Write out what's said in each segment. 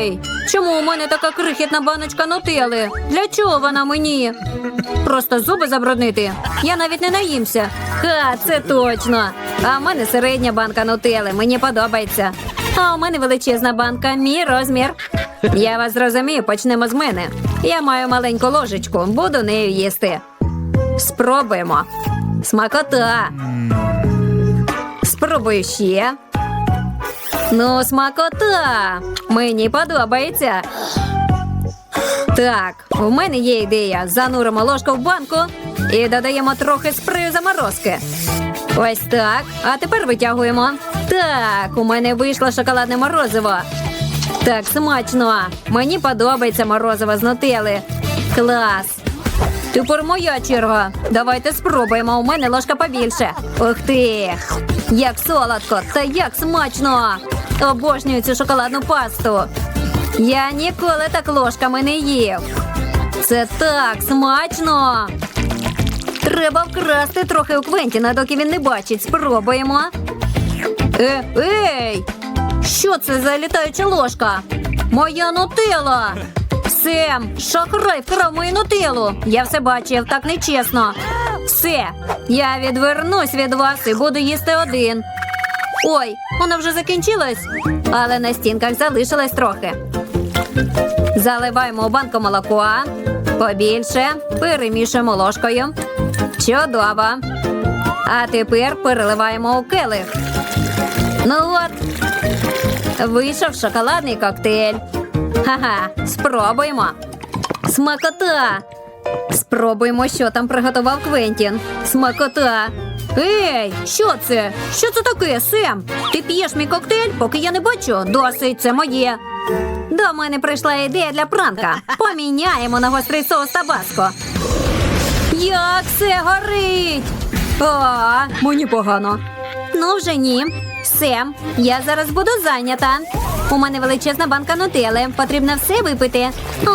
Ей, чому у мене така крихітна баночка нутели? Для чого вона мені? Просто зуби забруднити. Я навіть не наїмся. Ха, це точно. А в мене середня банка нутели. Мені подобається. А у мене величезна банка, мій розмір. Я вас зрозумію, почнемо з мене. Я маю маленьку ложечку, буду нею їсти. Спробуємо. Смакота. Спробую ще. Ну, смакота. Мені подобається. Так, у мене є ідея. Зануримо ложку в банку і додаємо трохи спрею заморозки. Ось так. А тепер витягуємо. Так, у мене вийшло шоколадне морозиво. Так, смачно. Мені подобається морозиво з нутели. Клас. Тепер моя черга. Давайте спробуємо. У мене ложка побільше. Ух ти! Як солодко та як смачно! Обожнюю цю шоколадну пасту. Я ніколи так ложками не їв. Це так смачно. Треба вкрасти трохи у Квентіна, доки він не бачить. Спробуємо. Е, ей! Що це за літаюча ложка? Моя нутела! Сем, шахрай вкрав мою нутелу. Я все бачив, так нечесно. Все, я відвернусь від вас і буду їсти один. Ой, вона вже закінчилась, але на стінках залишилось трохи. Заливаємо у банку молоко. Побільше. Перемішуємо ложкою. Чудово. А тепер переливаємо у келих. Ну от. Вийшов шоколадний коктейль. Ха-ха, спробуємо. Смакота. Спробуємо, що там приготував Квентін. Смакота. Ей, що це? Що це таке, Сем? Ти п'єш мій коктейль, поки я не бачу. Досить, це моє. До мене прийшла ідея для пранка. Поміняємо на гострий соус табаско. Як це горить? А, мені погано. Ну, вже ні. Сем, я зараз буду зайнята. У мене величезна банка нутели. Потрібно все випити. О,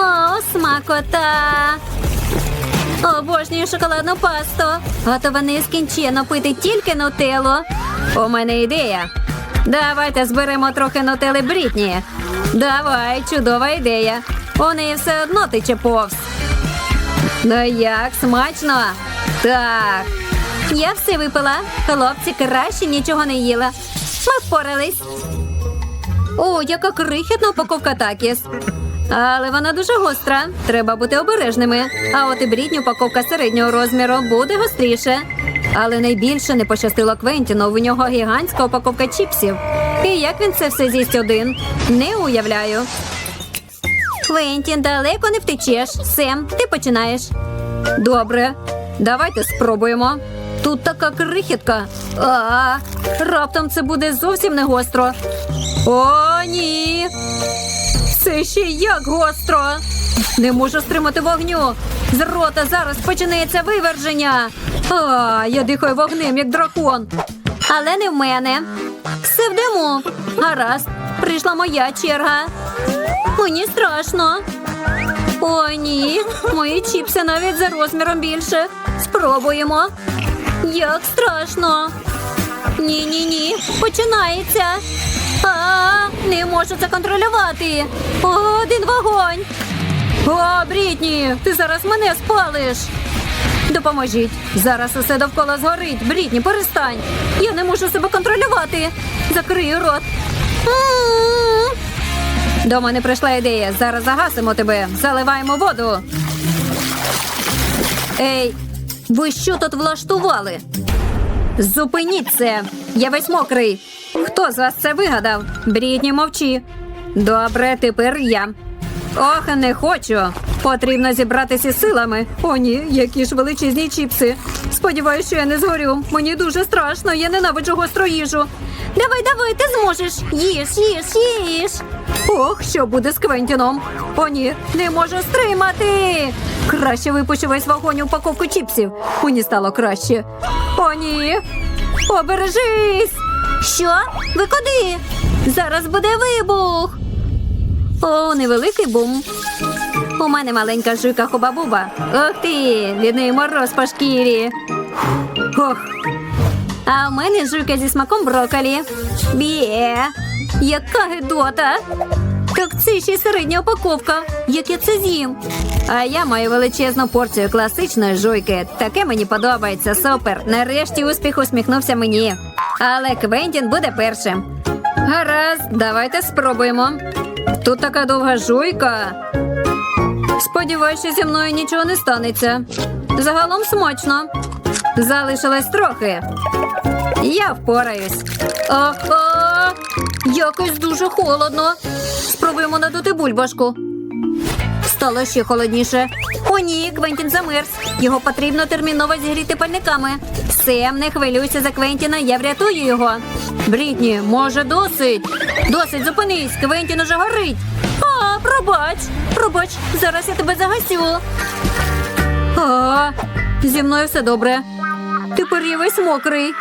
смакота. Обожнюю шоколадну пасту. Готова нескінченно пити тільки нутеллу. У мене ідея. Давайте зберемо трохи нутели Брітні. Давай, чудова ідея. У неї все одно тече повз. Ну як смачно? Так. Я все випила. Хлопці краще нічого не їла. Ми впорались. О, яка крихітна упаковка такіс. Але вона дуже гостра. Треба бути обережними. А от і брітня упаковка середнього розміру буде гостріше. Але найбільше не пощастило Квентіну. В нього гігантська упаковка чіпсів. І як він це все з'їсть один? Не уявляю. Квентін, далеко не втечеш. Сем, ти починаєш. Добре, давайте спробуємо. Тут така крихітка. А, раптом це буде зовсім не гостро. О, ні. Це ще як гостро. Не можу стримати вогню. З рота зараз починається виверження. А, я дихаю вогнем, як дракон. Але не в мене. Все в диму. Гаразд, прийшла моя черга. Мені страшно. О, ні. Мої чіпси навіть за розміром більше. Спробуємо. Як страшно. Ні, ні, ні. Починається. А, не можу це контролювати. Один вогонь. О, Брітні, ти зараз мене спалиш. Допоможіть. Зараз усе довкола згорить. Брітні, перестань. Я не можу себе контролювати. Закрию рот. М-м-м. До мене прийшла ідея. Зараз загасимо тебе. Заливаємо воду. Ей, ви що тут влаштували? Зупиніть це! Я весь мокрий. Хто з вас це вигадав? Брідні, мовчи. Добре, тепер я. Ох, не хочу. Потрібно зібратися силами. О, ні, які ж величезні чіпси. Сподіваюсь, що я не згорю. Мені дуже страшно, я ненавиджу гостру їжу. Давай, давай, ти зможеш. Їж, їж, їж. Ох, що буде з Квентіном? О, ні, не можу стримати. Краще випущу весь вогонь упаковку чіпсів. Мені стало краще. О, ні. Обережись. Що? Ви куди? Зараз буде вибух. О, невеликий бум. У мене маленька жуйка хуба-буба. Ох ти, від неї мороз по шкірі. Ох. А у мене жуйка зі смаком броколі. Бє. Яка гидота. Так це ще й середня упаковка. Як я це з'їм? А я маю величезну порцію класичної жуйки. Таке мені подобається. Супер. Нарешті успіх усміхнувся мені. Але Квентін буде першим. Гаразд, давайте спробуємо. Тут така довга жуйка. Сподіваюсь, що зі мною нічого не станеться. Загалом смачно. Залишилось трохи. Я впораюсь. Ага, якось дуже холодно. Спробуємо надути бульбашку. Стало ще холодніше. О, ні, Квентін замерз. Його потрібно терміново зігріти пальниками. Сем, не хвилюйся за Квентіна, я врятую його. Брітні, може, досить. Досить, зупинись, Квентін уже горить. А, пробач, пробач, зараз я тебе загасю. А, зі мною все добре. Тепер я весь мокрий.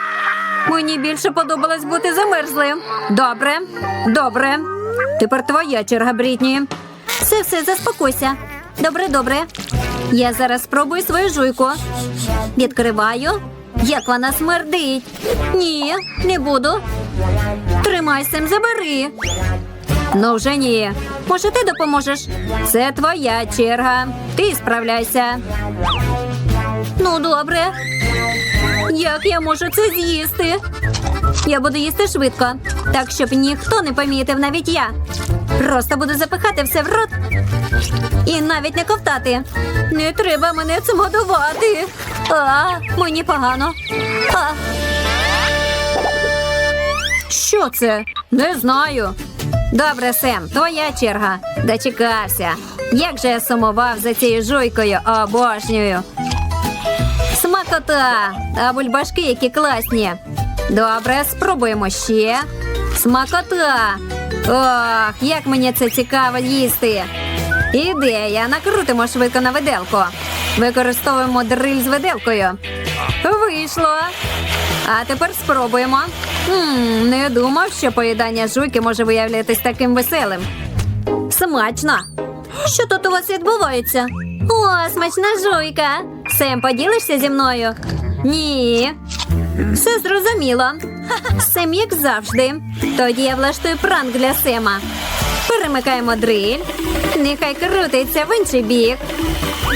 Мені більше подобалось бути замерзлим. Добре, добре. Тепер твоя черга, Брітні. Все, все, заспокойся. Добре, добре. Я зараз спробую свою жуйку. Відкриваю. Як вона смердить. Ні, не буду. Тримай Сем, забери. Ну вже ні. Може, ти допоможеш? Це твоя черга. Ти справляйся. Ну, добре. Як я можу це з'їсти? Я буду їсти швидко, так щоб ніхто не помітив, навіть я. Просто буду запихати все в рот і навіть не ковтати. Не треба мене цим годувати. А, мені погано. А. Що це? Не знаю. Добре, Сем, твоя черга. Дочекався. Як же я сумував за цією жуйкою, обожнюю. Смакота! А бульбашки які класні. Добре, спробуємо ще. Смакота! Ох, як мені це цікаво їсти. Ідея, накрутимо швидко на виделку. Використовуємо дриль з виделкою. Вийшло. А тепер спробуємо. м не думав, що поїдання жуйки може виявлятись таким веселим. Смачно. Що тут у вас відбувається? О, смачна жуйка. Сем, поділишся зі мною? Ні. Все зрозуміло. Сем, як завжди. Тоді я влаштую пранк для Сема. Перемикаємо дриль. Нехай крутиться в інший бік.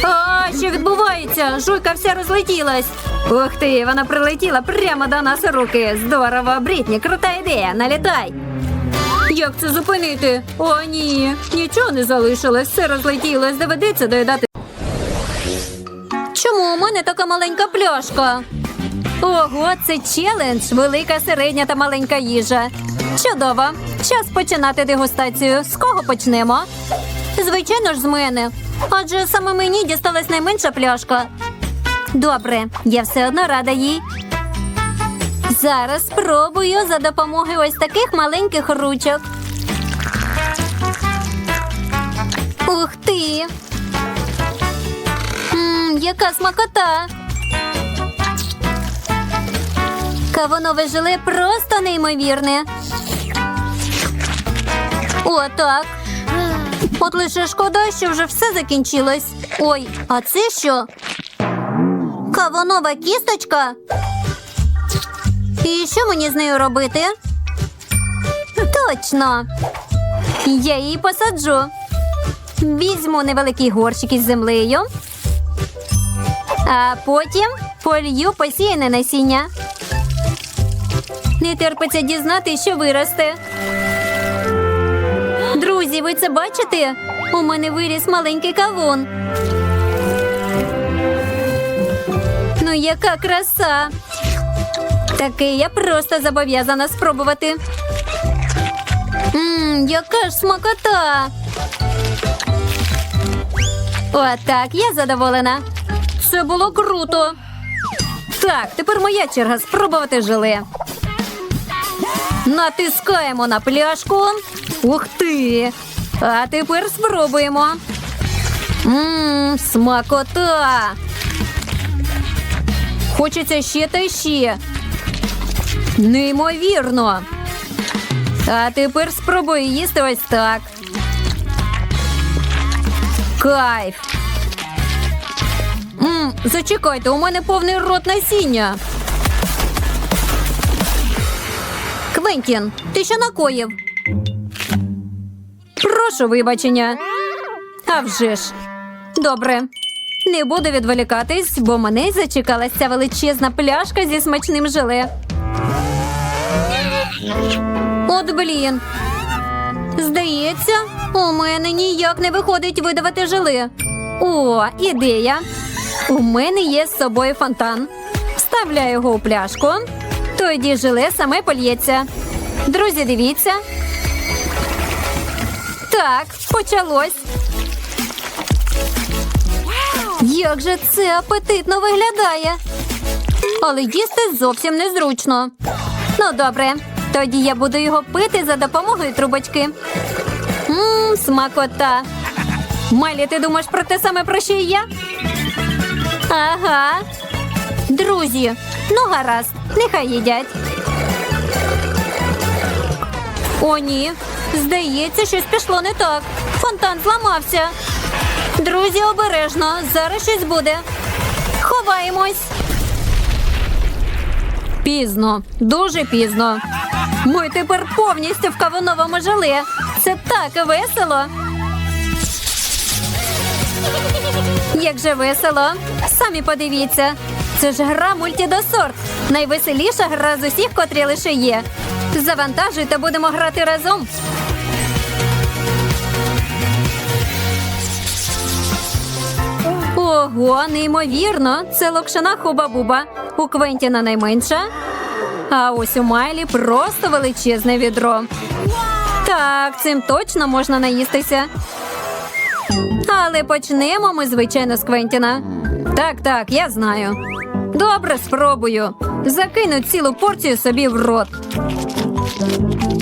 А, що відбувається? Жуйка вся розлетілась. Ух ти, вона прилетіла прямо до нас у руки. Здорово, Брітні, крута ідея. Налітай. Як це зупинити? О, ні, нічого не залишилось, все розлетілось, доведеться доїдати. Чому у мене така маленька пляшка? Ого, це челендж, велика, середня та маленька їжа. Чудово. Час починати дегустацію. З кого почнемо? Звичайно ж, з мене. Адже саме мені дісталась найменша пляшка. Добре, я все одно рада їй. Зараз спробую за допомогою ось таких маленьких ручок. Ух ти! Мм, яка смакота! Кавунове желе просто неймовірне. О, так. От лише шкода, що вже все закінчилось. Ой, а це що? Кавунова кісточка? І що мені з нею робити? Точно. Я її посаджу. Візьму невеликий горщик із землею, а потім полью посіяне насіння. Не терпиться дізнати, що виросте. Друзі, ви це бачите? У мене виріс маленький кавун. Ну, яка краса! Таке я просто зобов'язана спробувати. Мм, яка ж смакота. Отак, я задоволена. Це було круто. Так, тепер моя черга спробувати желе. Натискаємо на пляшку. Ух ти! А тепер спробуємо. Мм, смакота. Хочеться ще та ще. Неймовірно. А тепер спробую їсти ось так. Кайф. Мм, зачекайте, у мене повний рот насіння. Квентін, ти що накоїв? Прошу вибачення. А вже ж. Добре. Не буду відволікатись, бо мене зачекалася величезна пляшка зі смачним желе. От блін. Здається, у мене ніяк не виходить видавати желе. О, ідея. У мене є з собою фонтан. Вставляю його у пляшку. Тоді желе саме польється. Друзі, дивіться. Так, почалось. Як же це апетитно виглядає. Але їсти зовсім незручно. Ну, добре, тоді я буду його пити за допомогою трубочки. Мм, смакота. Малі, ти думаєш про те саме, про що і я? Ага. Друзі, ну гаразд, нехай їдять. О, ні. Здається, щось пішло не так. Фонтан зламався. Друзі, обережно. Зараз щось буде. Ховаємось. Пізно, дуже пізно. Ми тепер повністю в кавуновому желе. Це так весело. Як же весело. Самі подивіться. Це ж гра мультідосорт. Найвеселіша гра з усіх, котрі лише є. Завантажуйте, будемо грати разом. Ого, неймовірно. Це локшина хуба-буба. У Квентіна найменша. А ось у Майлі просто величезне відро. Так, цим точно можна наїстися. Але почнемо ми, звичайно, з Квентіна. Так, так, я знаю. Добре, спробую. Закину цілу порцію собі в рот.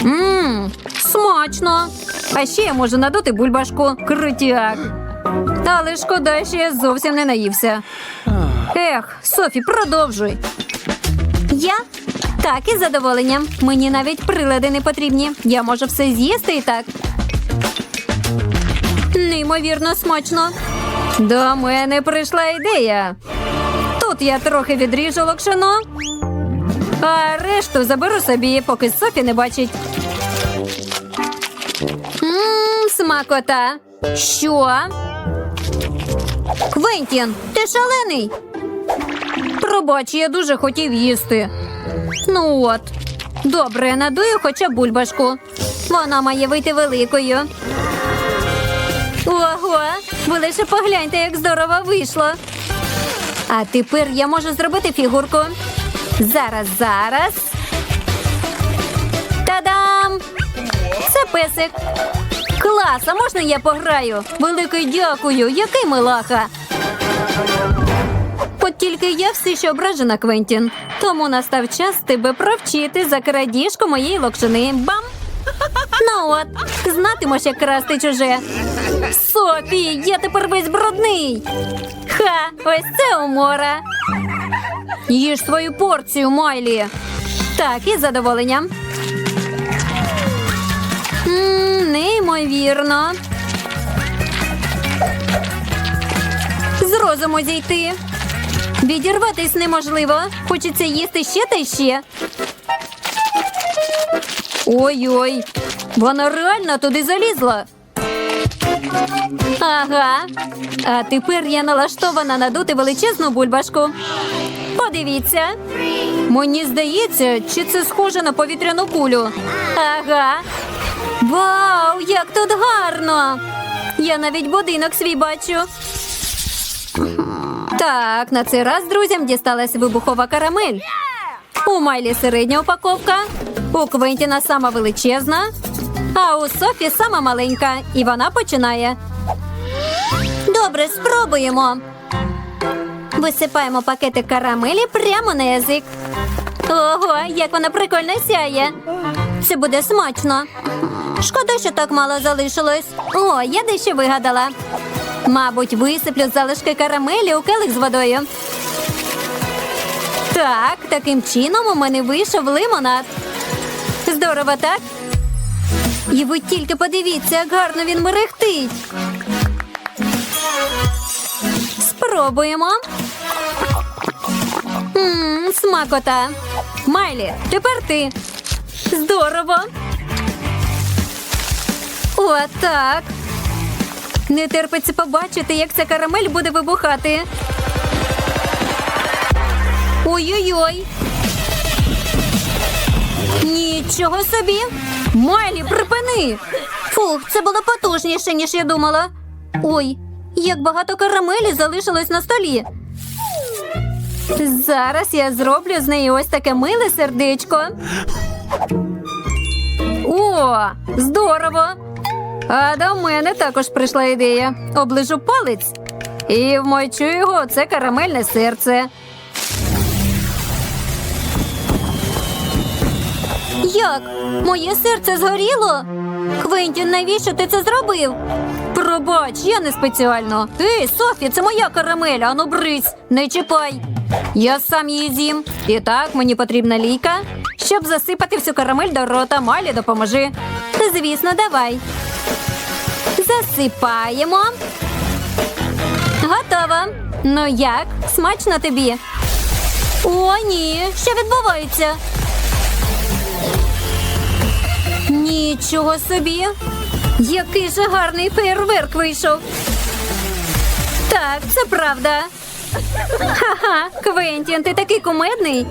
Мм, смачно. А ще я можу надути бульбашку. Крутяк. Але шкода, що я зовсім не наївся. Ех, Софі, продовжуй. Я? Так, із задоволенням. Мені навіть прилади не потрібні. Я можу все з'їсти і так. Неймовірно смачно. До мене прийшла ідея. Тут я трохи відріжу локшину, а решту заберу собі, поки Софі не бачить. Мм, смакота. Що? Квентін, ти шалений. Пробач, я дуже хотів їсти. Ну от. Добре, надую хоча бульбашку. Вона має вийти великою. Ого, ви лише погляньте, як здорово вийшло. А тепер я можу зробити фігурку. Зараз, зараз. Та-дам! Це песик. Клас, а можна я пограю? Велике дякую, який милаха. От тільки я все ще ображена, Квентін. Тому настав час тебе провчити за крадіжку моєї локшини. Бам! Ну от, знатимеш, як красти чуже. Софі, я тепер весь брудний. Ха, ось це умора. Їж свою порцію, Майлі. Так, із задоволенням. Неймовірно. З розуму зійти. Відірватись неможливо. Хочеться їсти ще та ще. Ой-ой, вона реально туди залізла. Ага. А тепер я налаштована надути величезну бульбашку. Подивіться. Мені здається, чи це схоже на повітряну кулю. Ага. Вау, як тут гарно! Я навіть будинок свій бачу. Так, на цей раз друзям дісталась вибухова карамель. У Майлі середня упаковка, у Квентіна сама величезна, а у Софі сама маленька, і вона починає. Добре, спробуємо. Висипаємо пакетик карамелі прямо на язик. Ого, як вона прикольно сяє. Це буде смачно. Шкода, що так мало залишилось. О, я дещо вигадала. Мабуть, висиплю залишки карамелі у келих з водою. Так, таким чином у мене вийшов лимонад. Здорово, так? І ви тільки подивіться, як гарно він мерехтить. Спробуємо. Ммм, смакота. Майлі, тепер ти. Здорово. Отак. Не терпиться побачити, як ця карамель буде вибухати. Ой-ой-ой. Нічого собі. Майлі, припини. Фух, це було потужніше, ніж я думала. Ой, як багато карамелі залишилось на столі. Зараз я зроблю з неї ось таке миле сердечко. О, здорово! А до мене також прийшла ідея. Оближу палець і вмочу його це карамельне серце. Як? Моє серце згоріло? Квентін, навіщо ти це зробив? Пробач, я не спеціально. Ей, Софі, це моя карамель, ану брись, не чіпай. Я сам її з'їм. І так, мені потрібна лійка, щоб засипати всю карамель до рота. Малі допоможи. Звісно, давай. Засипаємо. Готово. Ну як? Смачно тобі? О, ні, що відбувається? Нічого собі. Який же гарний фейерверк вийшов. Так, це правда. Ха-ха, Квентін, ти такий кумедний.